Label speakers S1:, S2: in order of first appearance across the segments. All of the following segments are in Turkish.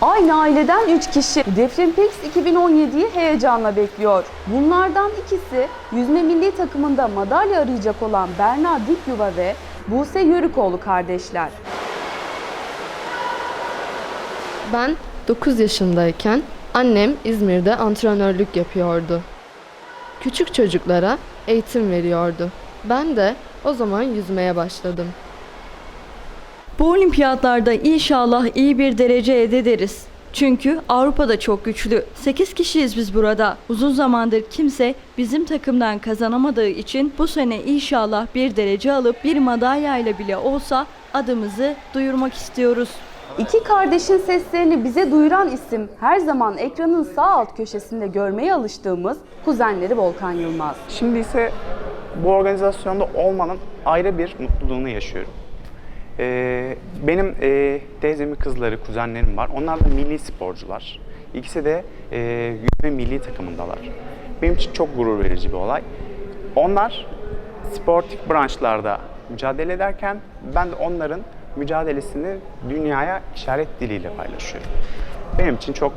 S1: Aynı aileden 3 kişi Defrin Pix 2017'yi heyecanla bekliyor. Bunlardan ikisi yüzme milli takımında madalya arayacak olan Berna Dikyuva ve Buse Yörükoğlu kardeşler.
S2: Ben 9 yaşındayken annem İzmir'de antrenörlük yapıyordu. Küçük çocuklara eğitim veriyordu. Ben de o zaman yüzmeye başladım.
S3: Bu olimpiyatlarda inşallah iyi bir derece elde ederiz. Çünkü Avrupa'da çok güçlü. 8 kişiyiz biz burada. Uzun zamandır kimse bizim takımdan kazanamadığı için bu sene inşallah bir derece alıp bir madalyayla bile olsa adımızı duyurmak istiyoruz.
S1: İki kardeşin seslerini bize duyuran isim her zaman ekranın sağ alt köşesinde görmeye alıştığımız kuzenleri Volkan Yılmaz.
S4: Şimdi ise bu organizasyonda olmanın ayrı bir mutluluğunu yaşıyorum. Ee, benim e, teyzemin kızları, kuzenlerim var. Onlar da milli sporcular. İkisi de e, yüzme milli takımındalar. Benim için çok gurur verici bir olay. Onlar sportif branşlarda mücadele ederken ben de onların mücadelesini dünyaya işaret diliyle paylaşıyorum. Benim için çok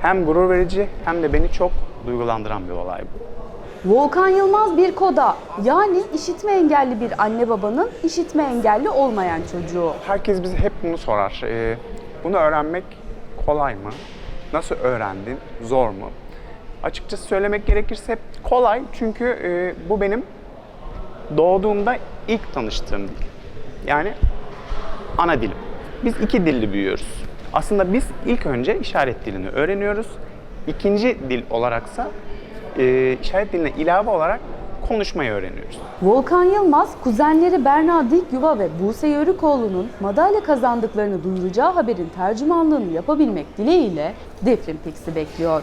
S4: hem gurur verici hem de beni çok duygulandıran bir olay bu.
S1: Volkan Yılmaz bir koda yani işitme engelli bir anne babanın işitme engelli olmayan çocuğu.
S4: Herkes bize hep bunu sorar. Ee, bunu öğrenmek kolay mı? Nasıl öğrendin? Zor mu? Açıkçası söylemek gerekirse kolay çünkü e, bu benim doğduğumda ilk tanıştığım dil. Yani ana dilim. Biz iki dilli büyüyoruz. Aslında biz ilk önce işaret dilini öğreniyoruz. İkinci dil olaraksa e, işaret diline ilave olarak konuşmayı öğreniyoruz.
S1: Volkan Yılmaz, kuzenleri Berna Dikyuva ve Buse Yörükoğlu'nun madalya kazandıklarını duyuracağı haberin tercümanlığını yapabilmek dileğiyle Defrin Pix'i bekliyor.